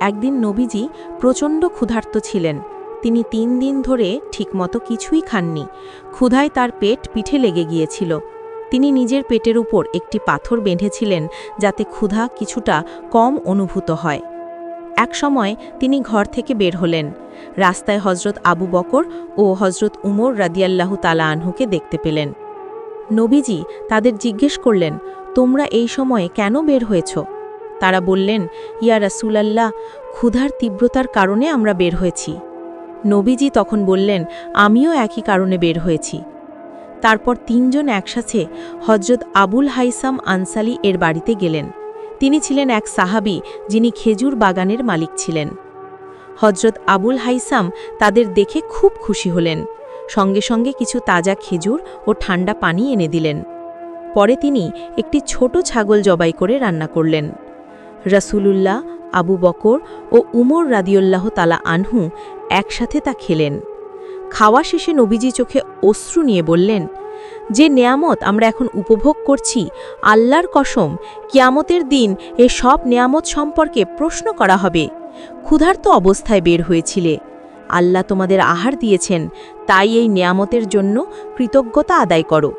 একদিন নবীজি প্রচণ্ড ক্ষুধার্ত ছিলেন। তিনি তিন দিন ধরে ঠিকমতো কিছুই খাননি। ক্ষুধায় তার পেট পিঠে লেগে গিয়েছিল। তিনি নিজের পেটের উপর একটি পাথর বেঁধেছিলেন যাতে ক্ষুধা কিছুটা কম অনুভূত হয়। এক সময় তিনি ঘর থেকে বের হলেন। রাস্তায় হজরত আবু বকর ও হজরত উমর রাদিয়াল্লাহু তালা আনহুকে দেখতে পেলেন। নবীজি তাদের জিজ্ঞেস করলেন, তোমরা এই সময়ে কেন বের হয়েছ? তারা বললেন, ইয়া রাসূলাল্লাহ, ক্ষুধার তীব্রতার কারণে আমরা বের হয়েছি। নবীজি তখন বললেন, আমিও একই কারণে বের হয়েছি। তারপর তিনজন একসাথে হজরত আবুল হাইসাম আনসালি এর বাড়িতে গেলেন। তিনি ছিলেন এক সাহাবী, যিনি খেজুর বাগানের মালিক ছিলেন। হজরত আবুল হাইসাম তাদের দেখে খুব খুশি হলেন। সঙ্গে সঙ্গে কিছু তাজা খেজুর ও ঠান্ডা পানি এনে দিলেন। পরে তিনি একটি ছোট ছাগল জবাই করে রান্না করলেন। রাসূলুল্লাহ আবু বকর ও উমর রাদিউল্লাহ তালা আনহু একসাথে তা খেলেন। খাওয়া শেষে নবীজি চোখে অশ্রু নিয়ে বললেন, যে নেয়ামত আমরা এখন উপভোগ করছি, আল্লাহর কসম, কিয়ামতের দিন এ সব নেয়ামত সম্পর্কে প্রশ্ন করা হবে। ক্ষুধার্ত অবস্থায় বের হয়েছিলে। আল্লাহ তোমাদের আহার দিয়েছেন, তাই এই নেয়ামতের জন্য কৃতজ্ঞতা আদায় করো।